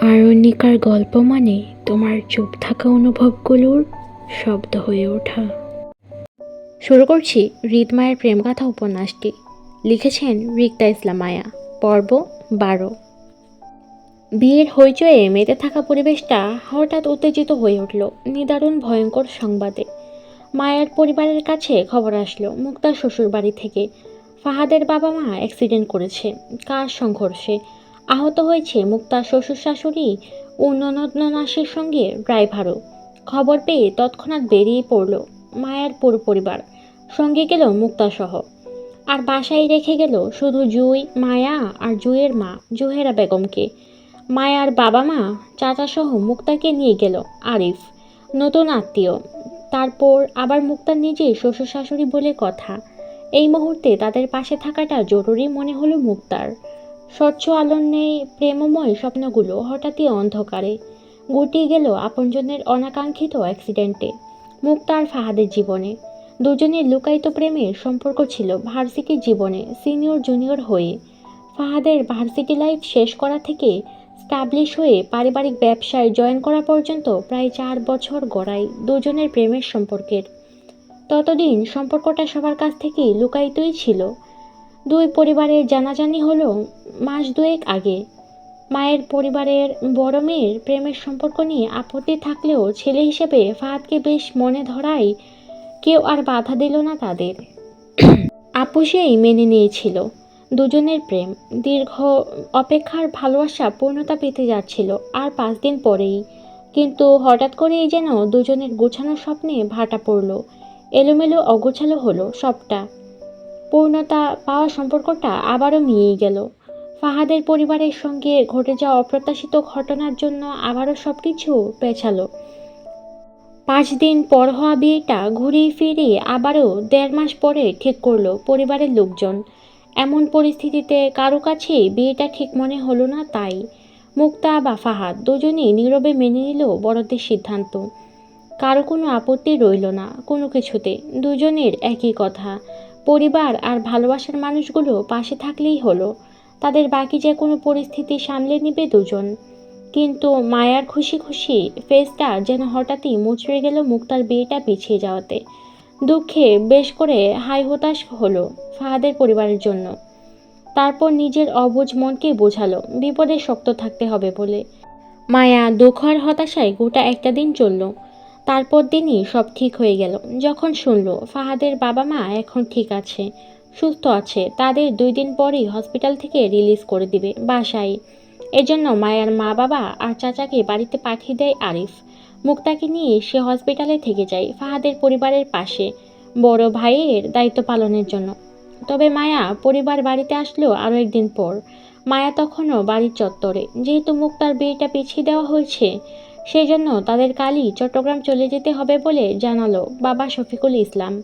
আরণ্যিকার গল্প মানে তোমার চুপ থাকা অনুভবগুলোর শব্দ হয়ে ওঠা। শুরু করছি হৃদমায়ের প্রেমগাথা উপন্যাসটি। লিখেছেন রিক্তা ইসলাম মায়া। পর্ব বারো। বিয়ের হইচয়ে মেতে থাকা পরিবেশটা হঠাৎ উত্তেজিত হয়ে উঠল নিদারুণ ভয়ঙ্কর সংবাদে। মায়ের পরিবারের কাছে খবর আসলো মুক্তার শ্বশুর বাড়ি থেকে। ফাহাদের বাবা মা অ্যাক্সিডেন্ট করেছে, কার সংঘর্ষে? আহত হয়েছে মুক্তার শ্বশুর শাশুড়ি ও ননদ ননাসের সঙ্গে ড্রাইভারও খবর পেয়ে তৎক্ষণাৎ বেরিয়ে পড়ল মায়ের পুরো পরিবার। সঙ্গে গেল মুক্তাসহ আর বাসায় রেখে গেল শুধু জুই, মায়া আর জুইয়ের মা, জুহেরা বেগমকে। মায়ার বাবা মা চাচাসহ মুক্তাকে নিয়ে গেল আরিফ, নতুন আত্মীয়। তারপর আবার মুক্তার নিজে শ্বশুর শাশুড়ি বলে কথা। এই মুহূর্তে তাদের পাশে থাকাটা জরুরি মনে হলো মুক্তার। স্বচ্ছ আলোর নেই, প্রেমময় স্বপ্নগুলো হঠাৎই অন্ধকারে। গুটিয়ে গেল আপনজনের অনাকাঙ্ক্ষিত অ্যাক্সিডেন্টে, মুক্তার ফাহাদের জীবনে। দুজনের লুকায়িত প্রেমের সম্পর্ক ছিল ভার্সিটির জীবনে, সিনিয়র জুনিয়র হয়ে। ফাহাদের ভার্সিটি লাইফ শেষ করা থেকে স্টাবলিশ হয়ে পারিবারিক ব্যবসায় জয়েন করা পর্যন্ত প্রায় চার বছর গড়ায় দুজনের প্রেমের সম্পর্কের। ততদিন সম্পর্কটা সবার কাছ থেকেই লুকায়িতই ছিল। দুই পরিবারের জানাজানি হলো মাস দুয়েক আগে। মায়ের পরিবারের বড় মেয়ের প্রেমের সম্পর্ক নিয়ে আপত্তি থাকলেও ছেলে হিসেবে ফাহাদকে বেশ মনে ধরায় কেউ আর বাধা দিল না তাদের। আপুসেই মেনে নিয়েছিল। দুজনের প্রেম, দীর্ঘ অপেক্ষার ভালোবাসা পূর্ণতা পেতে যাচ্ছিল আর পাঁচ দিন পরেই। কিন্তু হঠাৎ করেই যেন দুজনের গোছানো স্বপ্নে ভাটা পড়ল। এলোমেলো অগোছালো হলো সবটা। পূর্ণতা পাওয়া সম্পর্কটা আবারও মিলিয়ে গেল। ফাহাদের পরিবারের সঙ্গে ঘটে যাওয়া অপ্রত্যাশিত ঘটনার জন্য আবারও সব কিছু পেছালো। পাঁচ দিন পর হওয়া বিয়েটা ঘুরিয়ে ফিরিয়ে আবারও দেড় মাস পরে ঠিক করল পরিবারের লোকজন। এমন পরিস্থিতিতে কারও কাছেই বিয়েটা ঠিক মনে হলো না তাই মুক্তা বা ফাহাদ দুজনেই নীরবে মেনে নিল বড়দের সিদ্ধান্ত। কারও কোনো আপত্তি রইল না কোনো কিছুতে, দুজনের একই কথা। পরিবার আর ভালোবাসার মানুষগুলো পাশে থাকলেই হলো। তাদের বাকি যে কোনো পরিস্থিতি সামলে নিবে দুজন। কিন্তু মায়ার খুশি খুশি ফেসটা যেন হঠাৎই মুচড়ে গেল মুক্তার বিয়েটা পিছিয়ে যাওয়াতে। দুঃখে বেশ করে হাই হতাশ হলো ফাহাদের পরিবারের জন্য। তারপর নিজের অবুঝ মনকে বোঝালো, বিপদে শক্ত থাকতে হবে বলে। মায়া দুঃখ আর হতাশায় গোটা একটা দিন চলল। তারপর দিনই সব ঠিক হয়ে গেল। যখন শুনল, ফাহাদের বাবা মা এখন ঠিক আছে, সুস্থ আছে, তাদের দুই দিন পরেই হসপিটাল থেকে রিলিজ করে দিবে বাসায়। এজন্য মায়ার মা বাবা আর চাচাকে বাড়িতে পাঠিয়ে দেয় আরিফ। মুক্তাকে নিয়ে সে হসপিটালে থেকে যায় ফাহাদের পরিবারের পাশে, বড় ভাইয়ের দায়িত্ব পালনের জন্য। তবে মায়া পরিবার বাড়িতে আসলো আরও একদিন পর। মায়া তখনও বাড়ির চত্বরে। যেহেতু মুক্তার বিয়েটা পিছিয়ে দেওয়া হয়েছে সেই জন্য তাদের কালই চট্টগ্রাম চলে যেতে হবে বলে জানালো বাবা শফিকুল ইসলাম।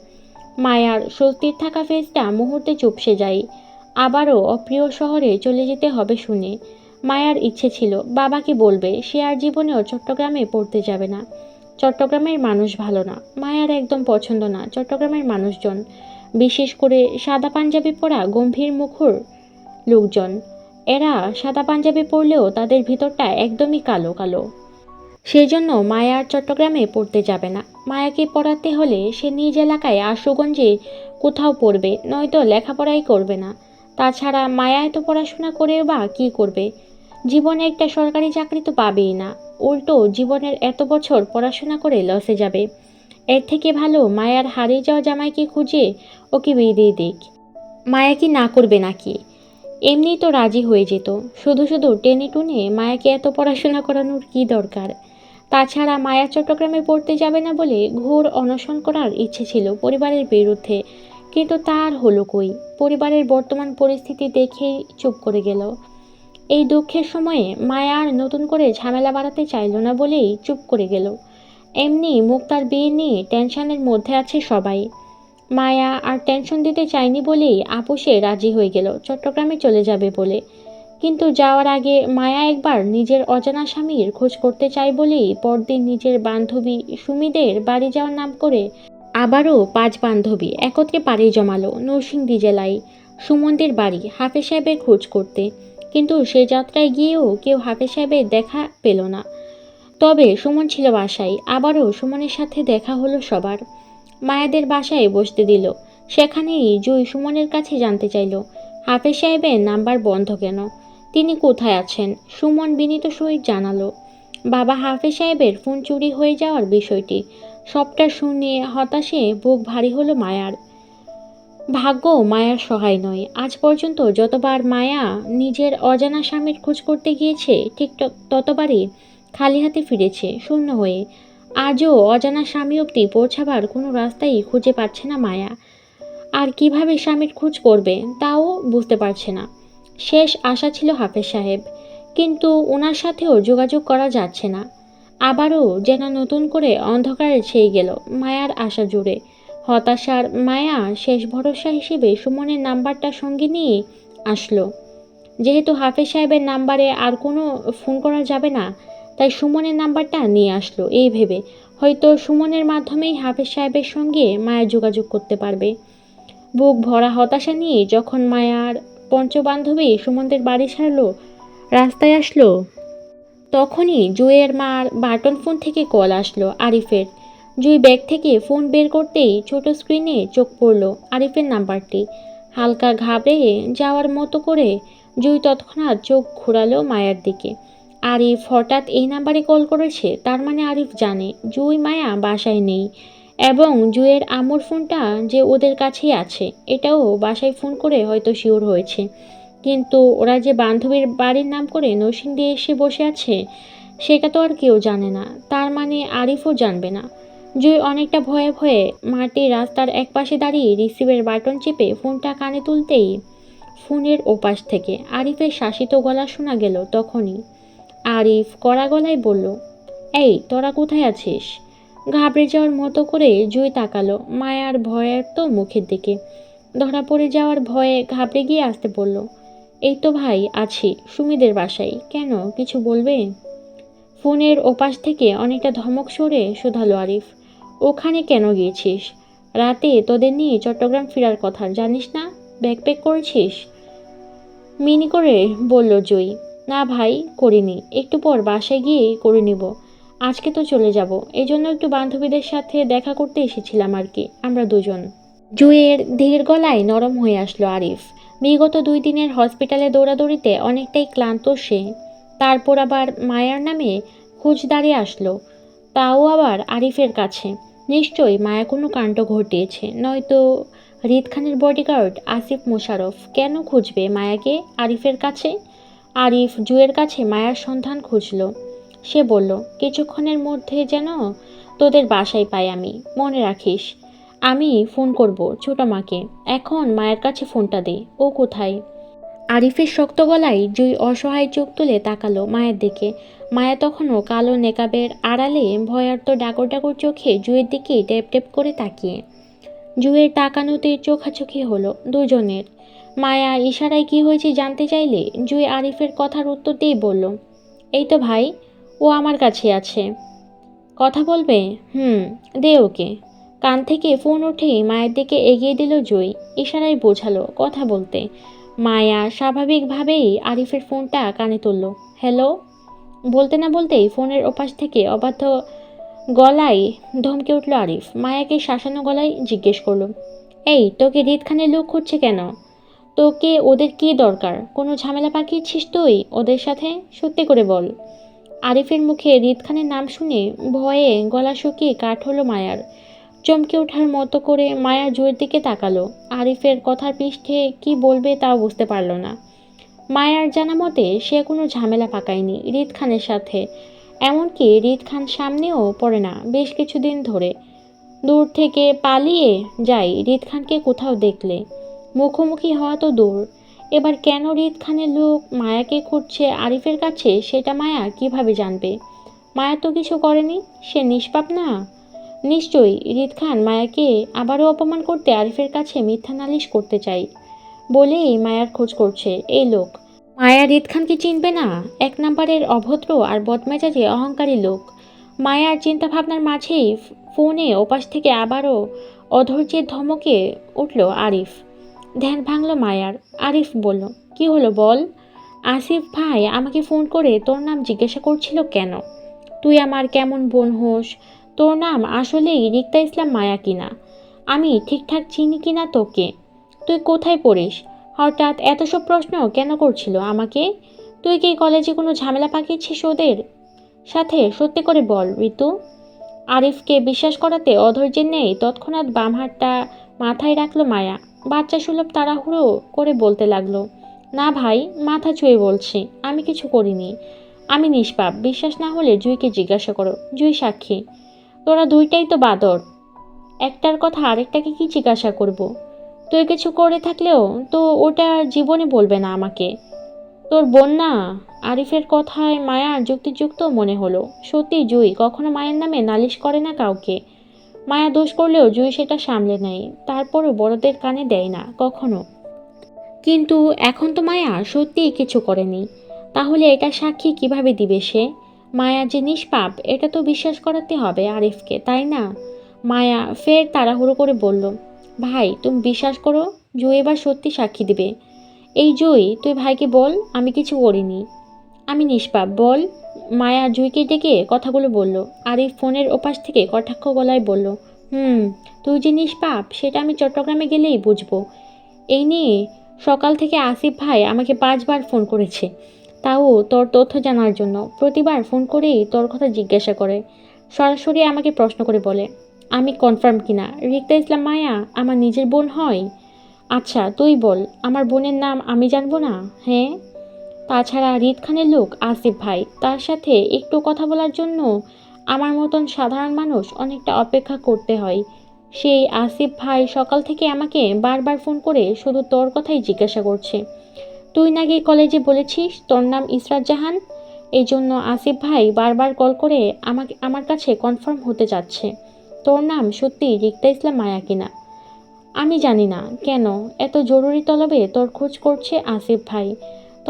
মায়ার স্বস্তির থাকা ফেসটা মুহূর্তে চুপসে যায়। আবারও অপ্রিয় শহরে চলে যেতে হবে শুনে। মায়ার ইচ্ছে ছিল বাবাকে বলবে, সে আর জীবনেও চট্টগ্রামে পড়তে যাবে না। চট্টগ্রামের মানুষ ভালো না। মায়ার একদম পছন্দ না চট্টগ্রামের মানুষজন। বিশেষ করে সাদা পাঞ্জাবি পরা গম্ভীর মুখর লোকজন। এরা সাদা পাঞ্জাবি পরলেও তাদের ভিতরটা একদমই কালো কালো। সেই জন্য মায়া আর চট্টগ্রামে পড়তে যাবে না। মায়াকে পড়াতে হলে সে নিজ এলাকায় আশুগঞ্জে কোথাও পড়বে, নয়তো লেখাপড়াই করবে না। তাছাড়া মায়া এত পড়াশোনা করেও বা কী করবে? জীবনে একটা সরকারি চাকরি তো পাবেই না। উল্টো, জীবনের এত বছর পড়াশোনা করে লসে যাবে। এর থেকে ভালো মায়ার হারিয়ে যাওয়া জামাইকে খুঁজে ওকে বিয়ে দিয়ে দিক। মায়া কি না করবে নাকি? এমনি তো রাজি হয়ে যেত। শুধু শুধু টেনে টুনে মায়াকে এত পড়াশোনা করানোর কী দরকার? তাছাড়া মায়া চট্টগ্রামে পড়তে যাবে না বলে ঘোর অনশন করার ইচ্ছে ছিল পরিবারের বিরুদ্ধে। কিন্তু তার হলো কই? পরিবারের বর্তমান পরিস্থিতি দেখেই চুপ করে গেল। এই দুঃখের সময়ে মায়া আর নতুন করে ঝামেলা বাড়াতে চাইল না বলেই চুপ করে গেল। এমনি মুক্তার বিয়ে নিয়ে টেনশনের মধ্যে আছে সবাই। মায়া আর টেনশন দিতে চায়নি বলেই আপুসে রাজি হয়ে গেল, চট্টগ্রামে চলে যাবে বলে। কিন্তু যাওয়ার আগে মায়া একবার নিজের অজানা স্বামীর খোঁজ করতে চায় বলেই পরদিন নিজের বান্ধবী সুমিদের বাড়ি যাওয়ার নাম করে আবারও পাঁচ বান্ধবী একত্রে পাড়ি জমালো নরসিংদী জেলায়। সুমনদের বাড়ি হাফেজ সাহেবের খোঁজ করতে। কিন্তু সে যাত্রায় গিয়েও কেউ হাফেজ সাহেবের দেখা পেল না। তবে সুমন ছিল বাসায়, আবারও সুমনের সাথে দেখা হলো সবার। মায়াদের বাসায় বসতে দিল। সেখানেই জুই সুমনের কাছে জানতে চাইল, হাফেজ সাহেবের নাম্বার বন্ধ কেন? তিনি কোথায় আছেন? সুমন বিনীত সহিত জানালো। বাবা হাফেজ সাহেবের ফোন চুরি হয়ে যাওয়ার বিষয়টি। সবটা শুনে হতাশে বুক ভারী হলো মায়ার। ভাগ্য মায়ার সহায় নয়। আজ পর্যন্ত যতবার মায়া নিজের অজানা স্বামীর খোঁজ করতে গিয়েছে, ঠিক ততবারই খালি হাতে ফিরেছে, শূন্য হয়ে। আজও অজানা স্বামী অবধি পৌঁছাবার কোনো রাস্তাই খুঁজে পাচ্ছে না মায়া। আর কীভাবে স্বামীর খোঁজ করবে, তাও বুঝতে পারছে না। শেষ আশা ছিল হাফেজ সাহেব। কিন্তু ওনার সাথেও যোগাযোগ করা যাচ্ছে না। আবারও যেন নতুন করে অন্ধকারে ছেয়ে গেল মায়ার আশা জুড়ে। হতাশার মায়া শেষ ভরসা হিসেবে সুমনের নাম্বারটা সঙ্গে নিয়ে আসলো। যেহেতু হাফেজ সাহেবের নাম্বারে আর কোনো ফোন করা যাবে না, তাই সুমনের নাম্বারটা নিয়ে আসলো এই ভেবে। হয়তো সুমনের মাধ্যমেই হাফেজ সাহেবের সঙ্গে মায়া যোগাযোগ করতে পারবে। বুক ভরা হতাশা নিয়ে যখন মায়ার পঞ্চবান্ধবী সুমনদের বাড়ি ছাড়লো রাস্তায় আসলো। তখনই জুয়ের মার বাটন ফোন থেকে কল আসলো আরিফের। জুই ব্যাগ থেকে ফোন বের করতেই ছোট স্ক্রিনে চোখ পড়ল আরিফের নাম্বারটি। হালকা ঘাবড়ে যাওয়ার মতো করে জুই তৎক্ষণাৎ চোখ ঘোরালো মায়ার দিকে। আরিফ হঠাৎ এই নাম্বারে কল করেছে, তার মানে আরিফ জানে, জুই মায়া বাসায় নেই। এবং জুয়ের আমুর ফোনটা যে ওদের কাছেই আছে, এটাও বাসায় ফোন করে হয়তো শিওর হয়েছে। কিন্তু ওরা যে বান্ধবীর বাড়ির নাম করে নরসিংদী এসে বসে আছে, সেটা তো আর কেউ জানে না। তার মানে আরিফও জানবে না। জুই অনেকটা ভয়ে ভয়ে মাটির রাস্তার এক পাশে দাঁড়িয়ে রিসিভের বাটন চেপে ফোনটা কানে তুলতেই ফোনের ওপাশ থেকে আরিফের শাসিত গলা শোনা গেল তখনই। আরিফ কড়া গলায় বলল, এই, তোরা কোথায় আছিস? ঘাবড়ে যাওয়ার মতো করে জুই তাকালো। মায়ার ভয়ের তো মুখের দিকে। ধরা পড়ে যাওয়ার ভয়ে ঘাবড়ে গিয়ে আসতে বলল, এই তো ভাই, আছি। সুমিদের বাসায়। কেন? কিছু বলবে? ফোনের ওপাশ থেকে অনেকটা ধমক সরে শোধালো আরিফ, ওখানে কেন গিয়েছিস? রাতে তোদের নিয়ে চট্টগ্রাম ফেরার কথা, জানিস না? ব্যাকপ্যাক করেছিস? মিনি করে বলল জয়ী না ভাই, করিনি। একটু পর বাসায় গিয়ে করে নিব। আজকে তো চলে যাব। এই জন্য একটু বান্ধবীদের সাথে দেখা করতে এসেছিলাম আর কি, আমরা দুজন। জুয়ের ধীর গলায় নরম হয়ে আসলো আরিফ। বিগত দুই দিনের হসপিটালে দৌড়াদৌড়িতে অনেকটাই ক্লান্ত সে। তারপর আবার মায়ার নামে খোঁজ দাঁড়িয়ে আসলো। তাও আবার আরিফের কাছে। নিশ্চয়ই মায়া কোনো কাণ্ড ঘটিয়েছে, নয়তো রিদ খানের বডিগার্ড আসিফ মুশারফ কেন খুঁজবে মায়াকে আরিফের কাছে? আরিফ জুয়ের কাছে মায়ার সন্ধান খুঁজল। সে বলল, কিছুক্ষণের মধ্যে যেন তোদের বাসায় পাই আমি। মনে রাখিস, আমি ফোন করব ছোট মাকে। এখন মায়ের কাছে ফোনটা দে, ও কোথায়? আরিফের শক্ত গলায় জুই অসহায় চোখ তুলে তাকালো মায়ের দিকে। মায়া তখনও কালো নেকাবের আড়ালে ভয়ার্ত ডাকর ডাকর চোখে জুয়ের দিকে টেপ টেপ করে তাকিয়ে। জুয়ের তাকানোতে চোখাচোখি হলো দুজনের। মায়া ইশারায় কি হয়েছে জানতে চাইলে জুই আরিফের কথার উত্তর দিয়ে বলল, এই তো ভাই ও আমার কাছে আছে। কথা বলবে? হুম, দে ওকে। কান থেকে ফোন উঠেই মায়ের দিকে এগিয়ে দিল জুই। ইশারায় বোঝালো কথা বলতে। মায়া স্বাভাবিকভাবেই আরিফের ফোনটা কানে তুলল। হ্যালো? বলতে না বলতেই ফোনের ওপাশ থেকে অবাধ্য গলায় ধমকে উঠল আরিফ। মায়াকে শাসানো গলায় জিজ্ঞেস করল, এই, তোকে রিদ খানের লোক খুঁজছে কেন? তোকে ওদের কি দরকার? কোনো ঝামেলা পাকিয়েছিস তুই ওদের সাথে? সত্যি করে বল। আরিফের মুখে রিদ খানের নাম শুনে ভয়ে গলা শুকিয়ে কাঠ হলো মায়ার। চমকে ওঠার মতো করে মায়া জুয়ের দিকে তাকালো। আরিফের কথার পৃষ্ঠে কি বলবে তাও বুঝতে পারল না। মায়ার জানা মতে সে কোনো ঝামেলা পাকায়নি রিদ খানের সাথে। এমনকি রিদ খান সামনেও পড়ে না বেশ কিছুদিন ধরে। দূর থেকে পালিয়ে যায় রিদ খানকে কোথাও দেখলে। মুখোমুখি হওয়া তো দূর। এবার কেন রিদ খানের লোক মায়াকে খুঁজছে আরিফের কাছে, সেটা মায়া কীভাবে জানবে? মায়া তো কিছু করেনি, সে নিষ্পাপ না? নিশ্চয়ই, রিদ খান মায়াকে আবারও অপমান করতে আরিফের কাছে মিথ্যা নালিশ করতে চাই বলেই মায়ার খোঁজ করছে এই লোক। মায়া রিদ খানকে চিনবে না? এক নম্বরের অভদ্র আর বদমেজাজে অহংকারী লোক। মায়ার চিন্তাভাবনার মাঝেই ফোনে ওপাশ থেকে আবারও অধৈর্যের ধমকে উঠল আরিফ। ধ্যান ভাঙল মায়ার। আরিফ বলল, কি হলো বল? আসিফ ভাই, আমাকে ফোন করে তোর নাম জিজ্ঞাসা করছিল কেন? তুই আমার কেমন বোন হোস? তোর নাম আসলেই রিক্তা ইসলাম মায়া কিনা? আমি ঠিকঠাক চিনি কিনা তোকে? তুই কোথায় পড়িস? হঠাৎ এত সব প্রশ্ন কেন করছিল আমাকে? তুই কি কলেজে কোনো ঝামেলা পাকিয়েছিস ওদের? সাথে সত্যি করে বল, ঋতু। আরিফকে বিশ্বাস করাতে অধৈর্যের নেই, তৎক্ষণাৎ বাম হাতটা মাথায় রাখল মায়া। বাচ্চা সুলভ তাড়াহুড়ো করে বলতে লাগল, না ভাই, মাথা ছুঁয়ে বলছি, আমি কিছু করিনি। আমি নিষ্পাপ, বিশ্বাস না হলে জুইকে জিজ্ঞাসা করো, জুই সাক্ষী। তোরা দুইটাই তো বাদর। একটার কথা আরেকটাকে কি জিজ্ঞাসা করব? তুই কিছু করে থাকলেও তো ওটা জীবনে বলবে না আমাকে। তোর বোন না? আরিফের কথায় মায়ার যুক্তিযুক্ত মনে হলো। সত্যি জুই কখনো মায়ের নামে নালিশ করে না কাউকে। মায়া দোষ করলেও জুই সেটা সামলে নেয়। তারপরও বড়দের কানে দেয় না, কখনো। কিন্তু এখন তো মায়া সত্যিই কিছু করেনি। তাহলে এটা সাক্ষী কীভাবে দিবে সে? মায়া যে নিষ্পাপ, এটা তো বিশ্বাস করাতে হবে আরিফকে, তাই না? মায়া ফের তাড়াহুড়ো করে বলল, ভাই, তুমি বিশ্বাস করো জুই এবার সত্যি সাক্ষী দিবে। এই জুই তুই ভাইকে বল, আমি কিছু করিনি। আমি নিষ্পাপ, বল। মায়া জুইকে ডেকে কথাগুলো বলল। আরিফ ফোনের ওপাশ থেকে কটাক্ষ গলায় বলল, হুম, তুই যে নিষ্পাপ, সেটা আমি চট্টগ্রামে গেলেই বুঝব। এই নিয়ে সকাল থেকে আসিফ ভাই আমাকে পাঁচবার ফোন করেছে। তাও তোর তথ্য জানার জন্য। প্রতিবার ফোন করেই তোর কথা জিজ্ঞাসা করে। সরাসরি আমাকে প্রশ্ন করে বলে, আমি কনফার্ম কিনা? রিক্তা ইসলাম মায়া, আমার নিজের বোন হয়? আচ্ছা তুই বল। আমার বোনের নাম আমি জানব না? হ্যাঁ? তাছাড়া রিদ খানের লোক আসিফ ভাই, তার সাথে একটু কথা বলার জন্য আমার মতন সাধারণ মানুষ অনেকটা অপেক্ষা করতে হয়। সেই আসিফ ভাই সকাল থেকে আমাকে বারবার ফোন করে শুধু তোর কথাই জিজ্ঞাসা করছে। তুই নাকি কলেজে বলেছিস তোর নাম ইসরাত জাহান? এই জন্য আসিফ ভাই বারবার কল করে আমাকে, আমার কাছে কনফার্ম হতে যাচ্ছে। তোর নাম সত্যি রিক্তা ইসলাম মায়া কিনা? আমি জানি না। কেন? এত জরুরি তলবে তোর খোঁজ করছে আসিফ ভাই।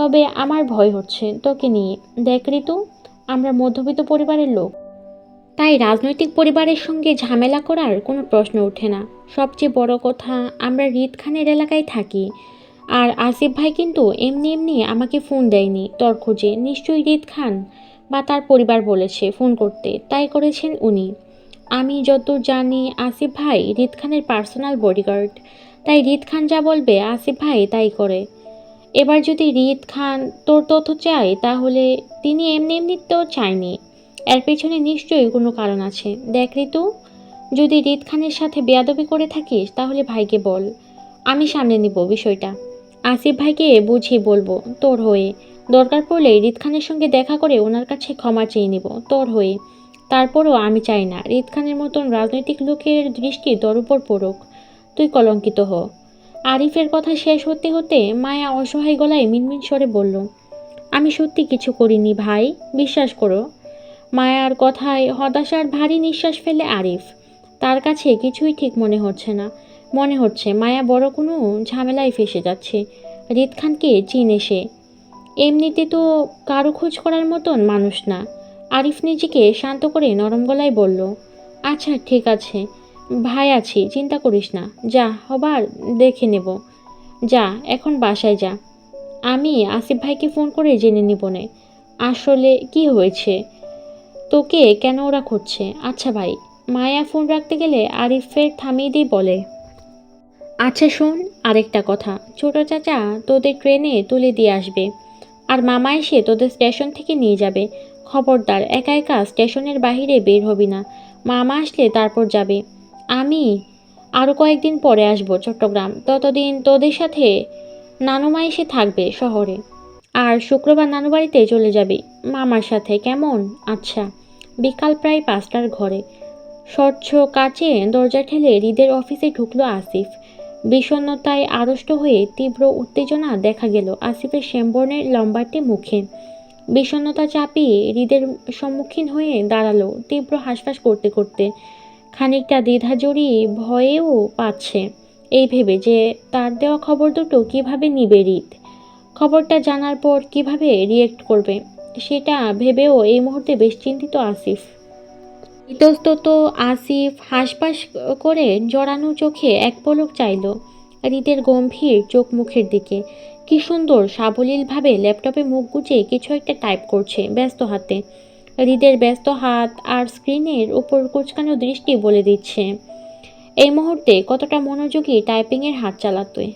তবে আমার ভয় হচ্ছে তোকে নিয়ে। দেখ ঋতু, আমরা মধ্যবিত্ত পরিবারের লোক। তাই রাজনৈতিক পরিবারের সঙ্গে ঝামেলা করার কোনো প্রশ্ন ওঠে না। সবচেয়ে বড় কথা, আমরা রিদ খানের এলাকায় থাকি। আর আসিফ ভাই কিন্তু এমনি এমনি আমাকে ফোন দেয়নি। তোর খোঁজে নিশ্চয়ই রিদ খান বা তার পরিবার বলেছে ফোন করতে। তাই করেছেন উনি। আমি যতদূর জানি, আসিফ ভাই রিদ খানের পার্সোনাল বডিগার্ড। তাই রিদ খান যা বলবে, আসিফ ভাই তাই করে। এবার যদি রিদ খান তোর তথ্য চায়, তাহলে তিনি এমনি এমনি তো চায়নি। এর পেছনে নিশ্চয়ই কোনো কারণ আছে। দেখ ঋতু, যদি রিদ খানের সাথে বেয়াদবি করে থাকিস, তাহলে ভাইকে বল। আমি সামনে নিব বিষয়টা। আসিফ ভাইকে বুঝিয়ে বলব, তোর হয়ে। দরকার পড়লে রিদ খানের সঙ্গে দেখা করে ওনার কাছে ক্ষমা চেয়ে নিব, তোর হয়ে। তারপরও আমি চাই না। রিদ খানের মতন রাজনৈতিক লোকের দৃষ্টি তোর উপর পড়ুক। তুই কলঙ্কিত হ। আরিফের কথা শেষ হতে হতে মায়া অসহায় গলায় মিনমিন স্বরে বলল, আমি সত্যি কিছু করিনি ভাই, বিশ্বাস করো। মায়ার কথায় হতাশার ভারী নিঃশ্বাস ফেলে আরিফ। তার কাছে কিছুই ঠিক মনে হচ্ছে না। মনে হচ্ছে মায়া বড় কোনো ঝামেলায় ফেসে যাচ্ছে। রিদ খানকে চিনে সে। এমনিতে তো কারও খোঁজ করার মতন মানুষ না। আরিফ নিজেকে শান্ত করে নরম গলায় বলল আচ্ছা ঠিক আছে। ভাই আছি, চিন্তা করিস না। যা, হবার দেখে নেব। যা, এখন বাসায় যা। আমি আসিফ ভাইকে ফোন করে জেনে নিব নে। আসলে কি হয়েছে? তোকে কেন ওরা খুঁজছে? আচ্ছা ভাই, মায়া ফোন রাখতে গেলে আরিফ ফের থামিয়ে দিয়ে বলে। আচ্ছা শোন, আরেকটা কথা। ছোট চাচা তোদের ট্রেনে তুলে দিয়ে আসবে। আর মামা এসে তোদের স্টেশন থেকে নিয়ে যাবে। খবরদার, একা একা স্টেশনের বাইরে বের হবি না। মামা আসলে তারপর যাবে। আমি? আরও কয়েকদিন পরে আসব চট্টগ্রাম। ততদিন তোদের সাথে নানুমা এসে থাকবে শহরে। আর শুক্রবার নানু বাড়িতে চলে যাবি। মামার সাথে, কেমন? আচ্ছা বিকাল প্রায় পাঁচটার ঘরে। স্বচ্ছ কাচে দরজা ঠেলে হৃদের অফিসে ঢুকলো আসিফ। বিষণ্নতায় আড়ষ্ট হয়ে তীব্র উত্তেজনা দেখা গেল আসিফের শ্যামবর্ণের লম্বাটে মুখে। বিষণ্নতা চাপিয়ে হৃদের সম্মুখীন হয়ে দাঁড়াল তীব্র হাসফাস করতে করতে। খানিকটা দ্বিধা জড়িয়ে ভয়েও পাচ্ছে। এই ভেবে যে তার দেওয়া খবর দুটো কীভাবে নিবে হৃদ খবরটা জানার পর কীভাবে রিয়েক্ট করবে? সেটা ভেবেও এই মুহূর্তে বেশ চিন্তিত আসিফ। ইতস্তত আসিফ হাসপাস করে জড়ানো চোখে এক পলক চাইল হৃদের গম্ভীর চোখ মুখের দিকে। কি সুন্দর সাবলীলভাবে ল্যাপটপে মুখ গুজে কিছু একটা টাইপ করছে ব্যস্ত হাতে। হৃদের ব্যস্ত হাত আর স্ক্রিনের উপর কুচকানো দৃষ্টি বলে দিচ্ছে। এই মুহূর্তে কতটা মনোযোগী টাইপিংয়ের হাত চালাতে?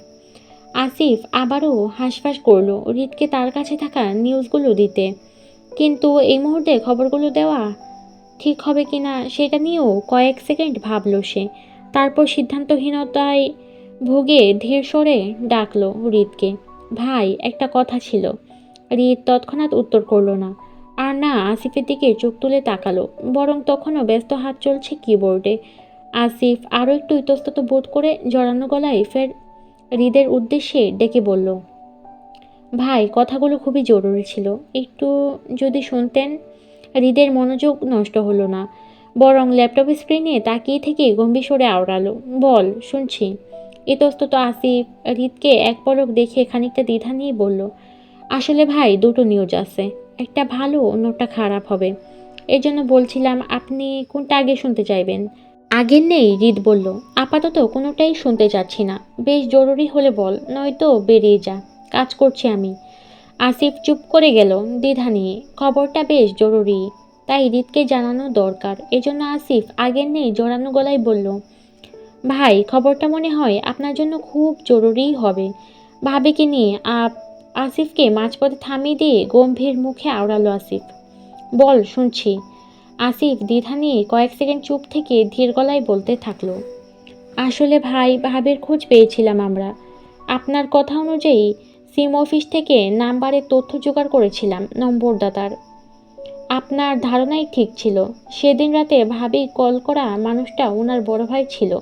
আসিফ আবারও হাঁসফাঁস করল হৃদকে তার কাছে থাকা নিউজগুলো দিতে। কিন্তু এই মুহূর্তে খবরগুলো দেওয়া ঠিক হবে কিনা সেটা নিয়েও কয়েক সেকেন্ড ভাবলো সে। তারপর সিদ্ধান্তহীনতায় ভুগে ধীর সরে ডাকলো হৃদকে। ভাই, একটা কথা ছিল। হৃদ তৎক্ষণাৎ উত্তর করল না। আর না, আসিফের দিকে চোখ তুলে তাকালো, বরং তখনও ব্যস্ত হাত চলছে কিবোর্ডে আসিফ আরও একটু ইতস্তত বোধ করে জড়ানো গলায় ফের হৃদের উদ্দেশ্যে ডেকে বলল, ভাই, কথাগুলো খুবই জরুরি ছিল। একটু যদি শুনতেন, হৃদের মনোযোগ নষ্ট হলো না। বরং ল্যাপটপ স্ক্রিনে তাকিয়ে থেকে গম্ভীর স্বরে আওড়ালো, বল, শুনছি। ইতস্তত আসিফ হৃদকে এক পলক দেখে খানিকটা দ্বিধা নিয়ে বলল, আসলে ভাই, দুটো নিউজ আছে। একটা ভালো, অন্যটা খারাপ হবে। এই জন্য বলছিলাম, আপনি কোনটা আগে শুনতে চাইবেন? আগের নেই, রিদ বলল। আপাতত কোনোটাই শুনতে চাচ্ছি না। বেশ জরুরি হলে বল, নয়তো বেরিয়ে যা। কাজ করছি আমি। আসিফ চুপ করে গেল, দ্বিধা নিয়ে। খবরটা বেশ জরুরি, তাই রিদকে জানানো দরকার। এজন্য আসিফ আগের নেই জড়ানো গলায় বলল, ভাই, খবরটা মনে হয় আপনার জন্য খুব জরুরিই হবে। ভাবিকে নিয়ে আপ আসিফকে মাঝপথে থামিয়ে দিয়ে গম্ভীর মুখে আওড়ালো আসিফ। বল, শুনছি। আসিফ দ্বিধা নিয়ে কয়েক সেকেন্ড চুপ থেকে ধীর গলায় বলতে থাকল। আসলে ভাই, ভাবের খোঁজ পেয়েছিলাম আমরা। আপনার কথা অনুযায়ী সিম অফিস থেকে নাম্বারের তথ্য জোগাড় করেছিলাম, নম্বরদাতার। আপনার ধারণাই ঠিক ছিল। সেদিন রাতে ভাবি কল করা মানুষটা ওনার বড় ভাই ছিল।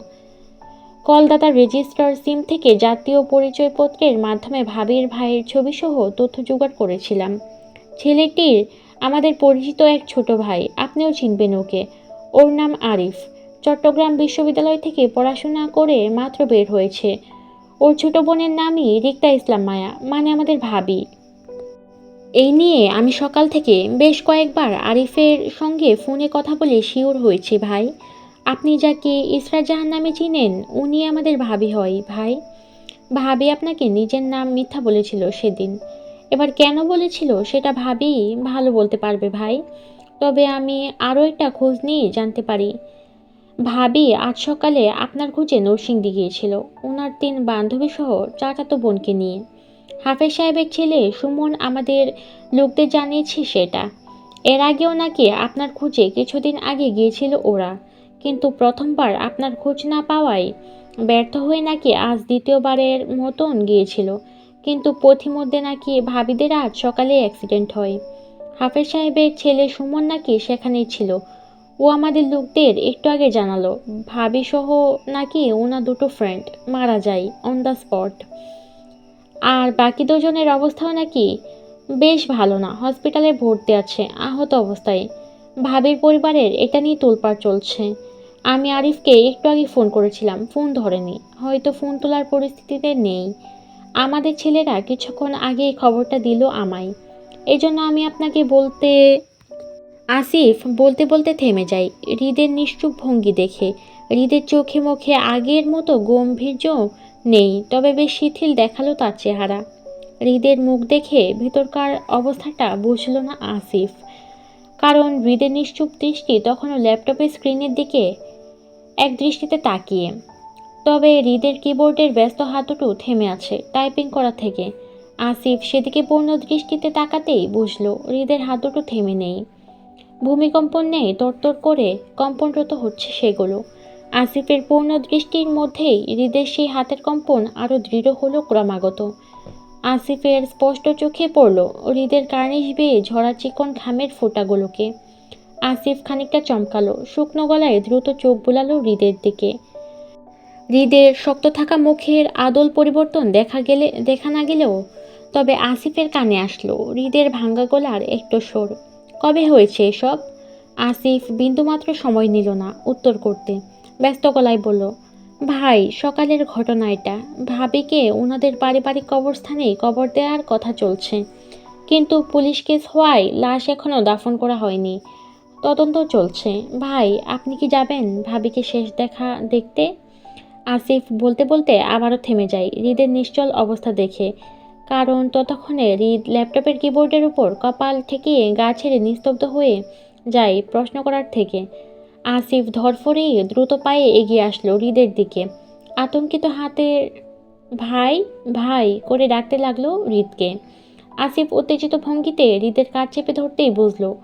কলদাতার রেজিস্টার সিম থেকে জাতীয় পরিচয়পত্রের মাধ্যমে ভাবির ভাইয়ের ছবিসহ তথ্য জোগাড় করেছিলাম। ছেলেটির আমাদের পরিচিত এক ছোট ভাই, আপনিও চিনবেন ওকে। ওর নাম আরিফ। চট্টগ্রাম বিশ্ববিদ্যালয় থেকে পড়াশোনা করে মাত্র বের হয়েছে। ওর ছোট বোনের নামই রিক্তা ইসলাম মায়া মানে আমাদের ভাবি। এই নিয়ে আমি সকাল থেকে বেশ কয়েকবার আরিফের সঙ্গে ফোনে কথা বলে শিওর হয়েছি ভাই। আপনি যাকে ইসরা জাহান নামে চিনেন, উনি আমাদের ভাবি হয়, ভাই। ভাবি আপনাকে নিজের নাম মিথ্যা বলেছিল সেদিন। এবার কেন বলেছিল সেটা ভাবি ভালো বলতে পারবে, ভাই। তবে আমি আরও একটা খোঁজ নিয়ে জানতে পারি। ভাবি আজ সকালে আপনার খোঁজে নরসিংদী গিয়েছিল। ওনার তিন বান্ধবী সহ চাচাতো বোনকে নিয়ে। হাফেজ সাহেবের ছেলে সুমন আমাদের লোকদের জানিয়েছে সেটা। এর আগেও নাকি আপনার খোঁজে কিছুদিন আগে গিয়েছিল ওরা। কিন্তু প্রথমবার আপনার খোঁজ না পাওয়ায় ব্যর্থ হয়ে নাকি আজ দ্বিতীয়বারের মতন গিয়েছিল। কিন্তু পথিমধ্যে নাকি ভাবিদের আজ সকালে অ্যাক্সিডেন্ট হয়। হাফেজ সাহেবের ছেলে সুমন নাকি সেখানেই ছিল। ও আমাদের লোকদের একটু আগে জানালো ভাবি সহ নাকি ওনার দুটো ফ্রেন্ড মারা যায় অন দ্য স্পট আর বাকি দুজনের অবস্থাও নাকি বেশ ভালো না হসপিটালে ভর্তি আছে, আহত অবস্থায়। ভাবির পরিবারের এটা নিয়ে তোলপাড় চলছে। আমি আরিফকে একটু আগে ফোন করেছিলাম। ফোন ধরেনি। হয়তো ফোন তোলার পরিস্থিতিতে নেই। আমাদের ছেলেরা কিছুক্ষণ আগে এই খবরটা দিল আমায়। এজন্য আমি আপনাকে বলতে, আসিফ, বলতে বলতে থেমে যায় হৃদের নিশ্চুপ ভঙ্গি দেখে। হৃদের চোখে মুখে আগের মতো গম্ভীর্য নেই, তবে বেশ শিথিল দেখাল তার চেহারা। হৃদের মুখ দেখে ভেতরকার অবস্থাটা বুঝল না আসিফ। কারণ হৃদের নিশ্চুপ দৃষ্টি তখনও ল্যাপটপের স্ক্রিনের দিকে এক দৃষ্টিতে তাকিয়ে। তবে হৃদের কিবোর্ডের ব্যস্ত হাত দুটো থেমে আছে টাইপিং করা থেকে। আসিফ সেদিকে পূর্ণ দৃষ্টিতে তাকাতেই বুঝলো হৃদের হাত দুটো থেমে নেই। ভূমিকম্পন নেই তরতর করে কম্পনরত হচ্ছে সেগুলো। আসিফের পূর্ণ দৃষ্টির মধ্যেই হৃদের সেই হাতের কম্পন আরও দৃঢ় হলো ক্রমাগত। আসিফের স্পষ্ট চোখে পড়ল হৃদের কার্নিশ বেয়ে ঝরা চিকন ঘামের ফোঁটাগুলোকে। আসিফ খানিকটা চমকালো, শুকনো গলায় দ্রুত চোখ বুলালো হৃদের দিকে। হৃদের শক্ত থাকা মুখের আদল পরিবর্তন দেখা গেলে, দেখা না গেলেও তবে আসিফের কানে আসলো, হৃদের ভাঙ্গা গলার একটু স্বর কবে হয়েছে এসব? আসিফ বিন্দুমাত্র সময় নিল না উত্তর করতে। ব্যস্ত গলায় বলল, ভাই, সকালের ঘটনা এটা। ভাবিকে ওনাদের পারিবারিক কবরস্থানে কবর দেওয়ার কথা চলছে। কিন্তু পুলিশ কেস হওয়ায় লাশ এখনও দাফন করা হয়নি। তদন্ত চলছে। ভাই, আপনি কি যাবেন? ভাবিকে শেষ দেখা দেখতে? আসিফ বলতে বলতে আবারও থেমে যায়। হৃদের নিশ্চল অবস্থা দেখে। কারণ ততক্ষণে হৃদ ল্যাপটপের কিবোর্ডের উপর কপাল ঠেকিয়ে গা ছেড়ে নিস্তব্ধ হয়ে যায় প্রশ্ন করার থেকে। আসিফ ধরফরিয়ে দ্রুত পায়ে এগিয়ে আসলো হৃদের দিকে। আতঙ্কিত হাতের ভাই ভাই করে ডাকতে লাগল হৃদকে। আসিফ উত্তেজিত ভঙ্গিতে হৃদের কাজ চেপে ধরতেই বুঝলো।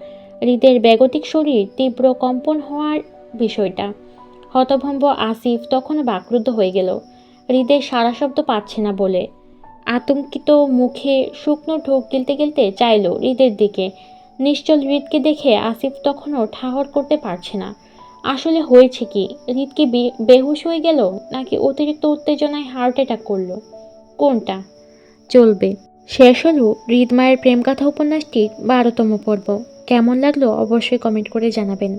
হৃদের বেগতিক শরীর তীব্র কম্পন হওয়ার বিষয়টা। হতভম্ব আসিফ তখনও বাকরুদ্ধ হয়ে গেল। হৃদের সারা শব্দ পাচ্ছে না বলে। আতঙ্কিত মুখে শুকনো ঢোক গিলতে গিলতে চাইল হৃদের দিকে। নিশ্চল হৃদকে দেখে আসিফ তখনও ঠাহর করতে পারছে না। আসলে হয়েছে কি? হৃদ কি বেহুশ হয়ে গেল নাকি অতিরিক্ত উত্তেজনায় হার্ট অ্যাটাক করল? কোনটা? চলবে। শেষ হলো হৃদ মায়ের প্রেম কথা উপন্যাসটির বারোতম পর্ব। কেমন লাগল অবশ্যই কমেন্ট করে জানাবেন।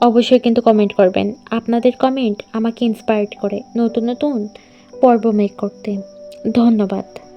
অবশ্যই কিন্তু কমেন্ট করবেন। আপনাদের কমেন্ট আমাকে ইন্সপায়ার্ড করে নতুন নতুন পর্ব মেক করতে। ধন্যবাদ।